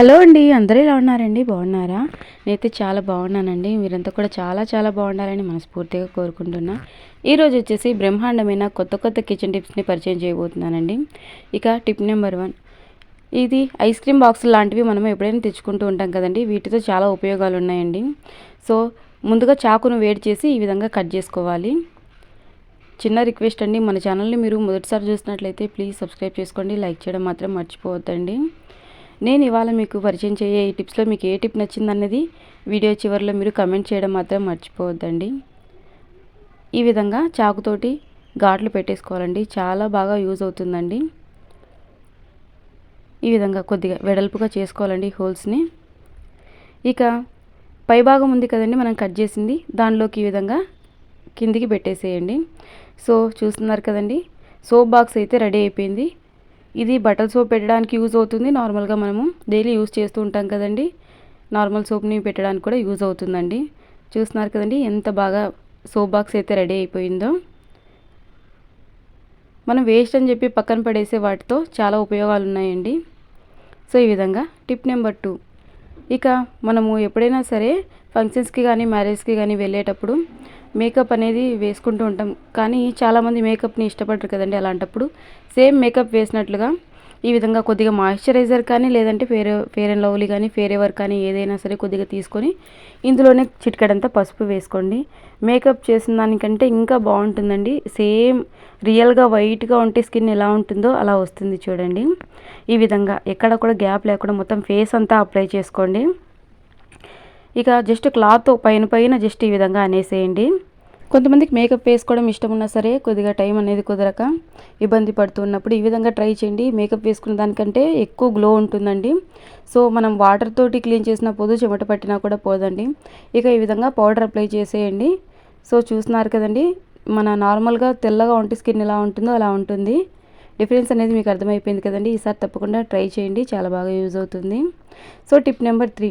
Hello అండి అందరూ ఎలా ఉన్నారండి? బాగున్నారా? నేనైతే చాలా బాగున్నానండి. మీరంతా కూడా చాలా చాలా బాగుండాలని మనస్ఫూర్తిగా కోరుకుంటున్నా. ఈరోజు వచ్చేసి బ్రహ్మాండమైన కొత్త కొత్త కిచెన్ టిప్స్ని పరిచయం చేయబోతున్నానండి. ఇక టిప్ నెంబర్ వన్ ఇది ఐస్ క్రీమ్ బాక్స్ లాంటివి మనం ఎప్పుడైనా తెచ్చుకుంటూ ఉంటాం కదండి. వీటితో చాలా ఉపయోగాలు ఉన్నాయండి. సో ముందుగా చాకును వేడి చేసి ఈ విధంగా కట్ చేసుకోవాలి. చిన్న రిక్వెస్ట్ అండి మన ఛానల్ని మీరు మొదటిసారి చూసినట్లయితే ప్లీజ్ సబ్స్క్రైబ్ చేసుకోండి. లైక్ చేయడం మాత్రం మర్చిపోవద్దండి. నేను ఇవాళ మీకు పరిచయం చేయే ఈ టిప్స్లో మీకు ఏ టిప్ నచ్చిందన్నది వీడియో చివరిలో మీరు కమెంట్ చేయడం మాత్రం మర్చిపోవద్దండి. ఈ విధంగా చాకుతోటి ఘాట్లు పెట్టేసుకోవాలండి. చాలా బాగా యూజ్ అవుతుందండి. ఈ విధంగా కొద్దిగా వెడల్పుగా చేసుకోవాలండి హోల్స్ని ఇక పైభాగం ఉంది కదండి మనం కట్ చేసింది. దానిలోకి ఈ విధంగా కిందికి పెట్టేసేయండి. సో చూస్తున్నారు కదండి. సోప్ బాక్స్ అయితే రెడీ అయిపోయింది. ఇది బట్టల సోప్ పెట్టడానికి యూజ్ అవుతుంది. నార్మల్గా మనము డైలీ యూజ్ చేస్తూ ఉంటాం కదండి. నార్మల్ సోప్ని పెట్టడానికి కూడా యూజ్ అవుతుందండి. చూస్తున్నారు కదండి ఎంత బాగా సోప్ బాక్స్ అయితే రెడీ అయిపోయిందో. మనం వేస్ట్ అని చెప్పి పక్కన పడేసే వాటితో చాలా ఉపయోగాలు ఉన్నాయండి. సో ఈ విధంగా టిప్ నెంబర్ టూ. ఇక మనము ఎప్పుడైనా సరే ఫంక్షన్స్కి కానీ మ్యారేజ్కి కానీ వెళ్ళేటప్పుడు మేకప్ అనేది వేసుకుంటూ ఉంటాం. కానీ చాలామంది మేకప్ని ఇష్టపడరు కదండి అలాంటప్పుడు. సేమ్ మేకప్ వేసినట్లుగా ఈ విధంగా కొద్దిగా మాయిశ్చరైజర్ కానీ లేదంటే ఫేర్ ఫేర్ అండ్ లవ్లీ కానీ ఫేర్ ఎవర్ కానీ ఏదైనా సరే కొద్దిగా తీసుకొని ఇందులోనే చిటికడంతా పసుపు వేసుకోండి. మేకప్ చేసిన దానికంటే ఇంకా బాగుంటుందండి. సేమ్ రియల్గా వైట్గా ఉంటే స్కిన్ ఎలా ఉంటుందో అలా వస్తుంది చూడండి. ఈ విధంగా ఎక్కడ కూడా గ్యాప్ లేకుండా మొత్తం ఫేస్ అంతా అప్లై చేసుకోండి. ఇక జస్ట్ క్లాత్ పైన పైన జస్ట్ ఈ విధంగా అనేసేయండి. కొంతమందికి మేకప్ వేసుకోవడం ఇష్టం ఉన్నా సరే కొద్దిగా టైం అనేది కుదరక ఇబ్బంది పడుతున్నప్పుడు ఈ విధంగా ట్రై చేయండి. మేకప్ వేసుకున్న దానికంటే ఎక్కువ గ్లో ఉంటుందండి. సో మనం వాటర్ తోటి క్లీన్ చేసిన పోదు చెమట పట్టినా కూడా పోదండి. ఇక ఈ విధంగా పౌడర్ అప్లై చేసేయండి. సో చూస్తున్నారు కదండి మన నార్మల్గా తెల్లగా ఉంటే స్కిన్ ఎలా ఉంటుందో అలా ఉంటుంది. డిఫరెన్స్ అనేది మీకు అర్థమైపోయింది కదండి. ఈసారి తప్పకుండా ట్రై చేయండి. చాలా బాగా యూజ్ అవుతుంది. So tip number three.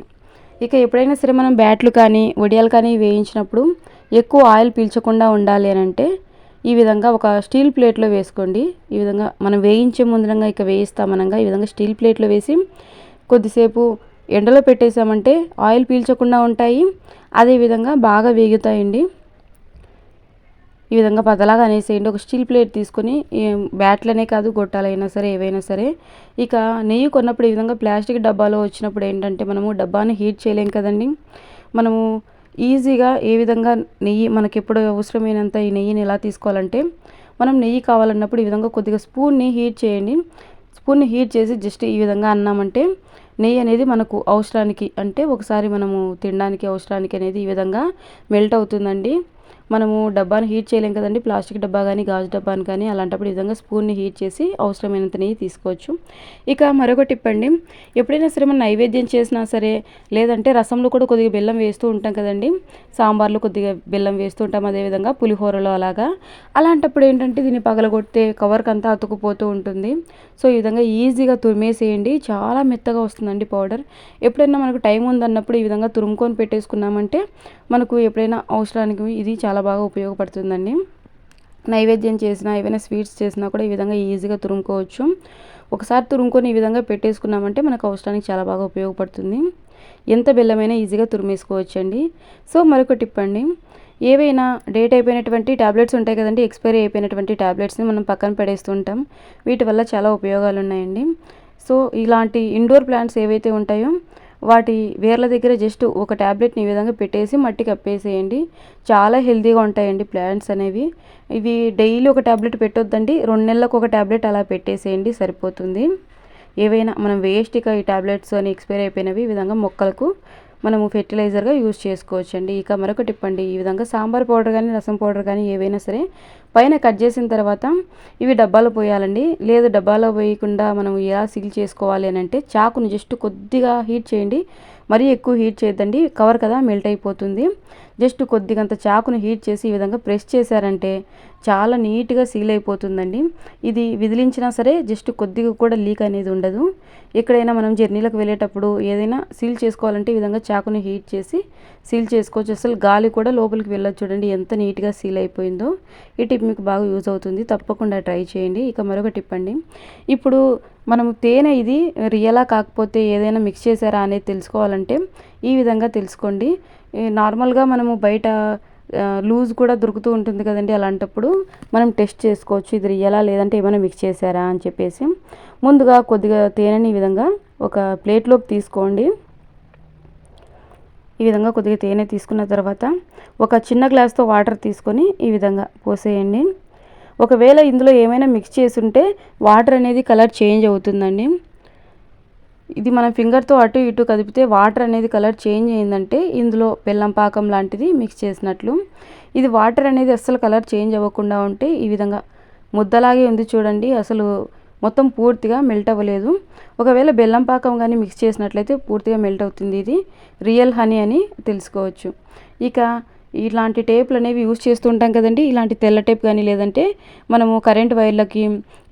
ఇక ఎప్పుడైనా సరే మనం బ్యాట్లు కానీ వడియాలు కానీ వేయించినప్పుడు ఎక్కువ ఆయిల్ పీల్చకుండా ఉండాలి అని అంటే ఈ విధంగా ఒక స్టీల్ ప్లేట్లో వేసుకోండి. ఈ విధంగా మనం వేయించే ముందరంగా ఇక వేయిస్తామనగా ఈ విధంగా స్టీల్ ప్లేట్లో వేసి కొద్దిసేపు ఎండలో పెట్టేసామంటే ఆయిల్ పీల్చకుండా ఉంటాయి. అదేవిధంగా బాగా వేగుతాయండి. ఈ విధంగా పదలాగా అనేసేయండి. ఒక స్టీల్ ప్లేట్ తీసుకొని బ్యాట్లనే కాదు గొట్టాలైనా సరే ఏవైనా సరే. ఇక నెయ్యి కొన్నప్పుడు ఈ విధంగా ప్లాస్టిక్ డబ్బాలో వచ్చినప్పుడు ఏంటంటే మనము డబ్బాని హీట్ చేయలేం కదండి. మనము ఈజీగా ఏ విధంగా నెయ్యి మనకి ఎప్పుడు అవసరమైనంత ఈ నెయ్యిని ఎలా తీసుకోవాలంటే మనం నెయ్యి కావాలన్నప్పుడు ఈ విధంగా కొద్దిగా స్పూన్ని హీట్ చేయండి. స్పూన్ని హీట్ చేసి జస్ట్ ఈ విధంగా అన్నామంటే నెయ్యి అనేది మనకు అవసరానికి అంటే ఒకసారి మనము తినడానికి అవసరానికి అనేది ఈ విధంగా మెల్ట్ అవుతుందండి. మనము డబ్బాని హీట్ చేయలేం కదండి. ప్లాస్టిక్ డబ్బా కానీ గాజు డబ్బాని కానీ అలాంటప్పుడు ఈ విధంగా స్పూన్ని హీట్ చేసి అవసరమైనంత నెయ్యి తీసుకోవచ్చు. ఇక మరొక టిప్ అండి. ఎప్పుడైనా సరే మనం నైవేద్యం చేసినా సరే లేదంటే రసంలో కూడా కొద్దిగా బెల్లం వేస్తూ ఉంటాం కదండి. సాంబార్లో కొద్దిగా బెల్లం వేస్తూ ఉంటాం అదేవిధంగా పులిహోరలో అలాగా. అలాంటప్పుడు ఏంటంటే దీన్ని పగలగొడితే కవర్కి అంతా అతుకుపోతూ ఉంటుంది. సో ఈ విధంగా ఈజీగా తురిమేసేయండి. చాలా మెత్తగా వస్తుందండి పౌడర్. ఎప్పుడైనా మనకు టైం ఉందన్నప్పుడు ఈ విధంగా తురుముకొని పెట్టేసుకున్నామంటే మనకు ఎప్పుడైనా అవసరానికి ఇది చాలా బాగా ఉపయోగపడుతుందండి. నైవేద్యం చేసినా ఏవైనా స్వీట్స్ చేసినా కూడా ఈ విధంగా ఈజీగా తురుముకోవచ్చు. ఒకసారి తురుముకొని ఈ విధంగా పెట్టేసుకున్నామంటే మనకు అవసరానికి చాలా బాగా ఉపయోగపడుతుంది. ఎంత బెల్లమైనా ఈజీగా తురిమేసుకోవచ్చండి. సో మరొక టిప్ అండి. ఏవైనా డేట్ అయిపోయినటువంటి ట్యాబ్లెట్స్ ఉంటాయి కదండి ఎక్స్పైరీ అయిపోయినటువంటి ట్యాబ్లెట్స్ని మనం పక్కన పడేస్తుంటాం వీటి వల్ల చాలా ఉపయోగాలు ఉన్నాయండి సో ఇలాంటి ఇండోర్ ప్లాంట్స్ ఏవైతే ఉంటాయో వాటి వేర్ల దగ్గర జస్ట్ ఒక ట్యాబ్లెట్ని ఈ విధంగా పెట్టేసి మట్టి కప్పేసేయండి. చాలా హెల్తీగా ఉంటాయండి ప్లాంట్స్ అనేవి. ఇవి డైలీ ఒక ట్యాబ్లెట్ పెట్టొద్దండి రెండు నెలలకు ఒక ట్యాబ్లెట్ అలా పెట్టేసేయండి సరిపోతుంది. ఏవైనా మనం వేస్ట్గా ఈ ట్యాబ్లెట్స్ అని ఎక్స్పైర్ అయిపోయినవి ఈ విధంగా మొక్కలకు మనము ఫెర్టిలైజర్గా యూజ్ చేసుకోవచ్చు అండి ఇక మరొక టిప్ అండి ఈ విధంగా సాంబార్ పౌడర్ కానీ రసం పౌడర్ కానీ ఏవైనా సరే పైన కట్ చేసిన తర్వాత ఇవి డబ్బాలో పోయాలండి. లేదు డబ్బాలో పోయకుండా మనం ఎలా సీల్ చేసుకోవాలి అని అంటే చాకును జస్ట్ కొద్దిగా హీట్ చేయండి. మరీ ఎక్కువ హీట్ చేయొద్దండి. కవర్ కదా మెల్ట్ అయిపోతుంది. జస్ట్ కొద్దిగంత చాకును హీట్ చేసి ఈ విధంగా ప్రెస్ చేశారంటే చాలా నీట్గా సీల్ అయిపోతుందండి. ఇది విదిలించినా సరే జస్ట్ కొద్దిగా కూడా లీక్ అనేది ఉండదు. ఎక్కడైనా మనం జర్నీలకు వెళ్ళేటప్పుడు ఏదైనా సీల్ చేసుకోవాలంటే ఈ విధంగా చాకును హీట్ చేసి సీల్ చేసుకోవచ్చు. అసలు గాలి కూడా లోపలికి వెళ్ళచ్చు చూడండి ఎంత నీట్గా సీల్ అయిపోయిందో. ఈ టిప్ మీకు బాగా యూజ్ అవుతుంది. తప్పకుండా ట్రై చేయండి. ఇక మరొక టిప్ అండి. ఇప్పుడు మనము తేనె ఇది రియలా కాకపోతే ఏదైనా మిక్స్ చేశారా అనేది తెలుసుకోవాలంటే ఈ విధంగా తెలుసుకోండి. నార్మల్గా మనము బయట లూజ్ కూడా దొరుకుతూ ఉంటుంది కదండి అలాంటప్పుడు మనం టెస్ట్ చేసుకోవచ్చు ఇది రియలా లేదంటే ఏమైనా మిక్స్ చేశారా అని చెప్పేసి. ముందుగా కొద్దిగా తేనెని ఈ విధంగా ఒక ప్లేట్లోకి తీసుకోండి. ఈ విధంగా కొద్దిగా తేనె తీసుకున్న తర్వాత ఒక చిన్న గ్లాస్తో వాటర్ తీసుకొని ఈ విధంగా పోసేయండి. ఒకవేళ ఇందులో ఏమైనా మిక్స్ చేసుంటే వాటర్ అనేది కలర్ చేంజ్ అవుతుందండి. ఇది మనం ఫింగర్తో అటు ఇటు కదిపితే వాటర్ అనేది కలర్ చేంజ్ అయిందంటే ఇందులో బెల్లం పాకం లాంటిది మిక్స్ చేసినట్లు. ఇది వాటర్ అనేది అస్సలు కలర్ చేంజ్ అవ్వకుండా ఉంటే ఈ విధంగా ముద్దలాగే ఉంది చూడండి అసలు మొత్తం పూర్తిగా మెల్ట్ అవ్వలేదు. ఒకవేళ బెల్లం పాకం కానీ మిక్స్ చేసినట్లయితే పూర్తిగా మెల్ట్ అవుతుంది ఇది. రియల్ హనీ అని తెలుసుకోవచ్చు. ఇక ఇలాంటి టేపులు అనేవి యూజ్ చేస్తూ ఉంటాం కదండి. ఇలాంటి తెల్ల టేప్ కానీ లేదంటే మనము కరెంట్ వైర్లకి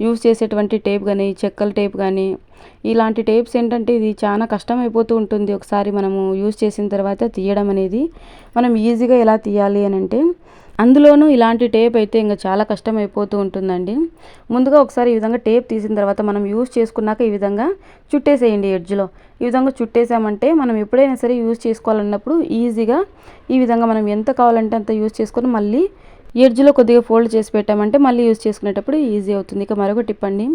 యూజ్ చేసేటువంటి టేప్ కానీ చెక్కల టేప్ కానీ ఇలాంటి టేప్స్ ఏంటంటే ఇది చాలా కష్టం అయిపోతూ ఉంటుంది. ఒకసారి మనము యూజ్ చేసిన తర్వాత తీయడం అనేది మనం ఈజీగా ఎలా తీయాలి అని అంటే అందులోనూ ఇలాంటి టేప్ అయితే ఇంకా చాలా కష్టం అయిపోతూ ఉంటుందండి. ముందుగా ఒకసారి ఈ విధంగా టేప్ తీసిన తర్వాత మనం యూజ్ చేసుకున్నాక ఈ విధంగా చుట్టేసేయండి ఎడ్జ్లో. ఈ విధంగా చుట్టేసామంటే మనం ఎప్పుడైనా సరే యూజ్ చేసుకోవాలన్నప్పుడు ఈజీగా ఈ విధంగా మనం ఎంత కావాలంటే అంత యూజ్ చేసుకొని మళ్ళీ ఎడ్జ్లో కొద్దిగా ఫోల్డ్ చేసి పెట్టామంటే మళ్ళీ యూజ్ చేసుకునేటప్పుడు ఈజీ అవుతుంది. ఇక మరొక టిప్ అండి.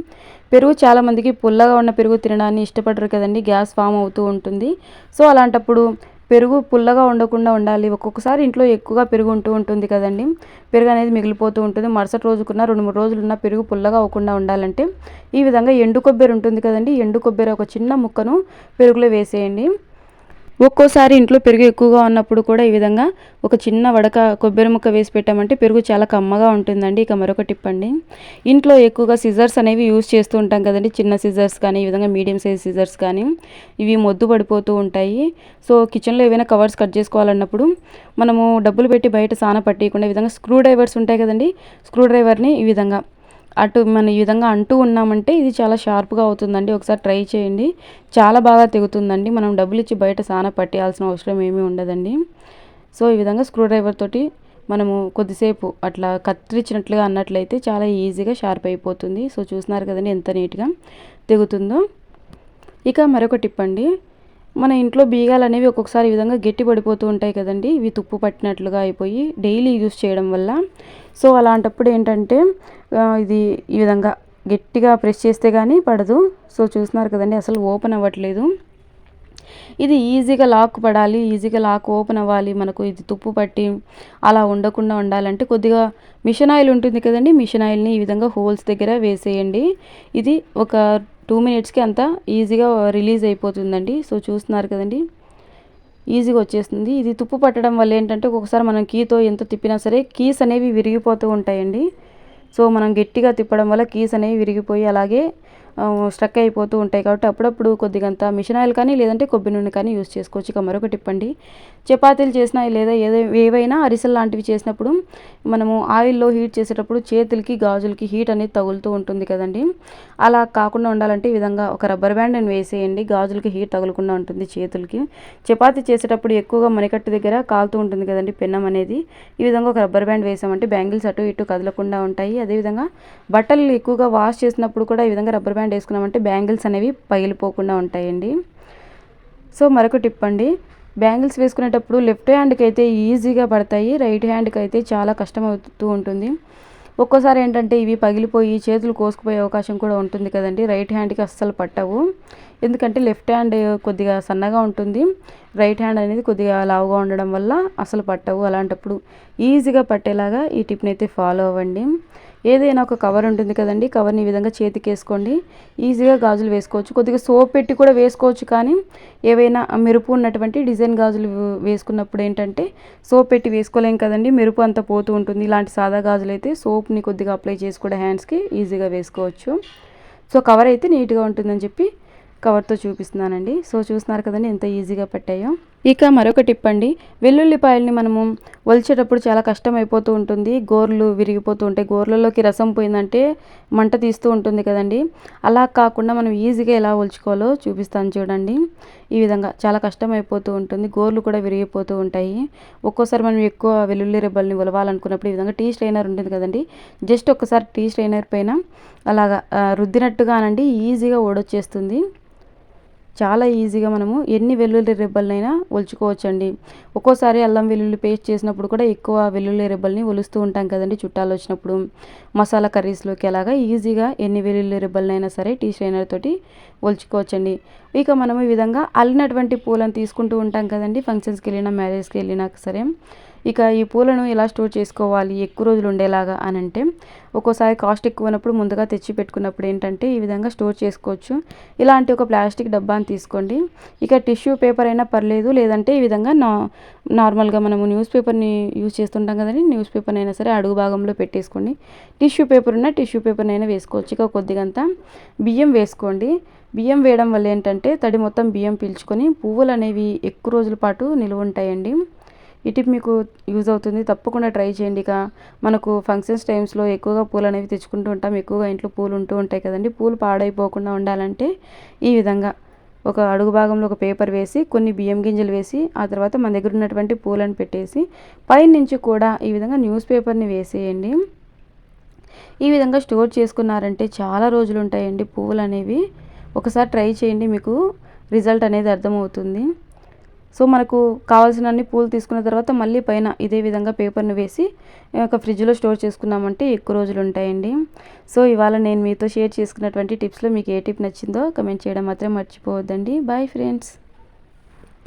పెరుగు చాలామందికి పుల్లగా ఉన్న పెరుగు తినడాన్ని ఇష్టపడరు కదండి. గ్యాస్ ఫామ్ అవుతూ ఉంటుంది. సో అలాంటప్పుడు పెరుగు పుల్లగా ఉండకుండా ఉండాలి. ఒక్కొక్కసారి ఇంట్లో ఎక్కువగా పెరుగు ఉంటూ ఉంటుంది కదండి. పెరుగు అనేది మిగిలిపోతూ ఉంటుంది. మరుసటి రోజుకున్న రెండు మూడు రోజులు ఉన్న పెరుగు పుల్లగా అవ్వకుండా ఉండాలంటే ఈ విధంగా ఎండు కొబ్బరి ఉంటుంది కదండి. ఎండు కొబ్బరి ఒక చిన్న ముక్కను పెరుగులో వేసేయండి. ఒక్కోసారి ఇంట్లో పెరుగు ఎక్కువగా ఉన్నప్పుడు కూడా ఈ విధంగా ఒక చిన్న వడక కొబ్బరి ముక్క వేసి పెట్టామంటే పెరుగు చాలా కమ్మగా ఉంటుందండి. ఇక మరొక టిప్ అండి. ఇంట్లో ఎక్కువగా సిజర్స్ అనేవి యూజ్ చేస్తూ ఉంటాం కదండి. చిన్న సిజర్స్ కానీ ఈ విధంగా మీడియం సైజ్ సిజర్స్ కానీ ఇవి మొద్దు పడిపోతూ ఉంటాయి. సో కిచెన్లో ఏవైనా కవర్స్ కట్ చేసుకోవాలన్నప్పుడు మనము డబ్బులు పెట్టి బయట సాన పట్టేయకుండా ఈ విధంగా స్క్రూ డ్రైవర్స్ ఉంటాయి కదండి. స్క్రూ డ్రైవర్ని ఈ విధంగా అటు మనం ఈ విధంగా అంటూ ఉన్నామంటే ఇది చాలా షార్ప్గా అవుతుందండి. ఒకసారి ట్రై చేయండి. చాలా బాగా తెగుతుందండి. మనం డబ్బులు ఇచ్చి బయట సాన పట్టేయాల్సిన అవసరం ఏమీ ఉండదండి. సో ఈ విధంగా స్క్రూ డ్రైవర్ తోటి మనము కొద్దిసేపు అట్లా కత్తిరించినట్లుగా అన్నట్లయితే చాలా ఈజీగా షార్ప్ అయిపోతుంది. సో చూస్తున్నారు కదండి ఎంత నీట్గా తెగుతుందో. ఇక మరొక టిప్ అండి. మన ఇంట్లో బీగాలు అనేవి ఒక్కొక్కసారి ఈ విధంగా గట్టి పడిపోతూ ఉంటాయి కదండి. ఇవి తుప్పు పట్టినట్లుగా అయిపోయి డైలీ యూస్ చేయడం వల్ల. సో అలాంటప్పుడు ఏంటంటే ఇది ఈ విధంగా గట్టిగా ప్రెస్ చేస్తే కానీ పడదు. సో చూస్తున్నారు కదండి అసలు ఓపెన్ అవ్వట్లేదు. ఇది ఈజీగా లాక్ పడాలి ఈజీగా లాక్ ఓపెన్ అవ్వాలి మనకు ఇది తుప్పు పట్టి అలా ఉండకుండా ఉండాలంటే కొద్దిగా మిషన్ ఆయిల్ ఉంటుంది కదండి మిషన్ ఆయిల్ని ఈ విధంగా హోల్స్ దగ్గర వేసేయండి. ఇది ఒక టూ మినిట్స్కి అంతా ఈజీగా రిలీజ్ అయిపోతుందండి. సో చూస్తున్నారు కదండి ఈజీగా వచ్చేస్తుంది. ఇది తుప్పు పట్టడం వల్ల ఏంటంటే ఒక్కొక్కసారి మనం కీతో ఎంత తిప్పినా సరే కీస్ అనేవి విరిగిపోతూ ఉంటాయండి. సో మనం గట్టిగా తిప్పడం వల్ల కీస్ అనేవి విరిగిపోయి అలాగే స్ట్రక్ అయిపోతూ ఉంటాయి కాబట్టి అప్పుడప్పుడు కొద్దిగంత మిషన్ ఆయిల్ కానీ లేదంటే కొబ్బరి నూనె కానీ యూస్ చేసుకోవచ్చు. ఇక మరొక టిప్ అండి. చపాతీలు చేసినా లేదా ఏదో ఏవైనా అరిసెలు లాంటివి చేసినప్పుడు మనము ఆయిల్లో హీట్ చేసేటప్పుడు చేతులకి గాజులకి హీట్ అనేది తగులుతూ ఉంటుంది కదండి. అలా కాకుండా ఉండాలంటే ఈ విధంగా ఒక రబ్బర్ బ్యాండ్ అని వేసేయండి. గాజులకి హీట్ తగలకుండా ఉంటుంది చేతులకి. చపాతీ చేసేటప్పుడు ఎక్కువగా మణికట్టు దగ్గర కాలుతూ ఉంటుంది కదండి పెన్నం అనేది. ఈ విధంగా ఒక రబ్బర్ బ్యాండ్ వేసామంటే బ్యాంగిల్స్ అటు ఇటు కదలకుండా ఉంటాయి. అదేవిధంగా బట్టలు ఎక్కువగా వాష్ చేసినప్పుడు కూడా ఈ విధంగా రబ్బర్ బ్యాండ్ వేసుకున్నామంటే బ్యాంగిల్స్ అనేవి పగిలిపోకుండా ఉంటాయండి. సో మరొక టిప్ అండి. బ్యాంగిల్స్ వేసుకునేటప్పుడు లెఫ్ట్ హ్యాండ్కి అయితే ఈజీగా పడతాయి రైట్ హ్యాండ్కి అయితే చాలా కష్టం అవుతూ ఉంటుంది. ఒక్కోసారి ఏంటంటే ఇవి పగిలిపోయి చేతులు కోసుకుపోయే అవకాశం కూడా ఉంటుంది కదండి. రైట్ హ్యాండ్కి అస్సలు పట్టవు. ఎందుకంటే లెఫ్ట్ హ్యాండ్ కొద్దిగా సన్నగా ఉంటుంది. రైట్ హ్యాండ్ అనేది కొద్దిగా లావుగా ఉండడం వల్ల అసలు పట్టవు. అలాంటప్పుడు ఈజీగా పట్టేలాగా ఈ టిప్ని అయితే ఫాలో అవ్వండి. ఏదైనా ఒక కవర్ ఉంటుంది కదండి కవర్ని ఈ విధంగా చేతికి వేసుకోండి. ఈజీగా గాజులు వేసుకోవచ్చు. కొద్దిగా సోప్ పెట్టి కూడా వేసుకోవచ్చు కానీ ఏవైనా మెరుపు ఉన్నటువంటి డిజైన్ గాజులు వేసుకున్నప్పుడు ఏంటంటే సోప్ పెట్టి వేసుకోలేం కదండి మెరుపు అంతా పోతూ ఉంటుంది. ఇలాంటి సాదా గాజులు అయితే సోప్ని కొద్దిగా అప్లై చేసి కూడా హ్యాండ్స్కి ఈజీగా వేసుకోవచ్చు. సో కవర్ అయితే నీట్గా ఉంటుందని చెప్పి కవర్తో చూపిస్తున్నానండి. సో చూస్తున్నారు కదండి ఎంత ఈజీగా పెట్టాయో. ఇక మరొక టిప్ అండి. వెల్లుల్లిపాయల్ని మనము ఒలిచేటప్పుడు చాలా కష్టం అయిపోతూ ఉంటుంది. గోర్లు విరిగిపోతూ ఉంటాయి. గోర్లలోకి రసం పోయిందంటే మంట తీస్తూ ఉంటుంది కదండి. అలా కాకుండా మనం ఈజీగా ఎలా ఒలుచుకోవాలో చూపిస్తాను చూడండి. ఈ విధంగా చాలా కష్టం అయిపోతూ ఉంటుంది. గోర్లు కూడా విరిగిపోతూ ఉంటాయి. ఒక్కోసారి మనం ఎక్కువ వెల్లుల్లి రెబ్బల్ని ఒలవాలనుకున్నప్పుడు ఈ విధంగా టీ స్ట్రైనర్ ఉంటుంది కదండి. జస్ట్ ఒక్కసారి టీ స్ట్రైనర్ పైన అలాగా రుద్దినట్టుగానండి ఈజీగా ఓడొచ్చేస్తుంది. చాలా ఈజీగా మనము ఎన్ని వెల్లుల్లి రెబ్బలనైనా ఒలుచుకోవచ్చండి. ఒక్కోసారి అల్లం వెల్లుల్లి పేస్ట్ చేసినప్పుడు కూడా ఎక్కువ వెల్లుల్లి రెబ్బల్ని ఒలుస్తూ ఉంటాం కదండి చుట్టాలు వచ్చినప్పుడు. మసాలా కర్రీస్లోకి అలాగా ఈజీగా ఎన్ని వెల్లుల్లి రెబ్బలనైనా సరే టీ స్ట్రైనర్ తోటి ఒలుచుకోవచ్చండి. ఇక మనం ఈ విధంగా అల్లినటువంటి పూలను తీసుకుంటూ ఉంటాం కదండి ఫంక్షన్స్కి వెళ్ళినా మ్యారేజ్కి వెళ్ళినా సరే. ఇక ఈ పూలను ఎలా స్టోర్ చేసుకోవాలి? ఎక్కువ రోజులు ఉండేలాగా అని అంటే ఒక్కోసారి కాస్ట్ ఎక్కువ ఉన్నప్పుడు ముందుగా తెచ్చి పెట్టుకున్నప్పుడు ఏంటంటే ఈ విధంగా స్టోర్ చేసుకోవచ్చు. ఇలాంటి ఒక ప్లాస్టిక్ డబ్బాని తీసుకోండి. ఇక టిష్యూ పేపర్ అయినా పర్లేదు లేదంటే ఈ విధంగా నా నార్మల్గా మనము న్యూస్ పేపర్ని యూజ్ చేస్తుంటాం కదండి న్యూస్ పేపర్ అయినా సరే అడుగు భాగంలో పెట్టేసుకోండి. టిష్యూ పేపర్ ఉన్న టిష్యూ పేపర్ని అయినా వేసుకోవచ్చు. ఇక కొద్దిగంత బియ్యం వేసుకోండి. బియ్యం వేయడం వల్ల ఏంటంటే తడి మొత్తం బియ్యం పీల్చుకొని పువ్వులు అనేవి ఎక్కువ రోజుల పాటు నిలువ ఉంటాయండి. ఈ టిప్ మీకు యూజ్ అవుతుంది. తప్పకుండా ట్రై చేయండి. ఇక మనకు ఫంక్షన్స్ టైమ్స్లో ఎక్కువగా పూలు అనేవి తెచ్చుకుంటూ ఉంటాం. ఎక్కువగా ఇంట్లో పూలు ఉంటూ ఉంటాయి కదండి. పూలు పాడైపోకుండా ఉండాలంటే ఈ విధంగా ఒక అడుగు భాగంలో ఒక పేపర్ వేసి కొన్ని బియ్యం గింజలు వేసి ఆ తర్వాత మన దగ్గర ఉన్నటువంటి పూలను పెట్టేసి పైనుంచి కూడా ఈ విధంగా న్యూస్ పేపర్ని వేసేయండి. ఈ విధంగా స్టోర్ చేసుకున్నారంటే చాలా రోజులు ఉంటాయండి పువ్వులు అనేవి. ఒకసారి ట్రై చేయండి. మీకు రిజల్ట్ అనేది అర్థమవుతుంది. సో మనకు కావాల్సినన్ని పూలు తీసుకున్న తర్వాత మళ్ళీ పైన ఇదే విధంగా పేపర్ను వేసి ఒక ఫ్రిడ్జ్లో స్టోర్ చేసుకున్నామంటే ఎక్కువ రోజులు ఉంటాయండి. సో ఇవాళ నేను మీతో షేర్ చేసుకున్నటువంటి టిప్స్లో మీకు ఏ టిప్ నచ్చిందో కమెంట్ చేయడం మాత్రం మర్చిపోవద్దండి. Bye friends.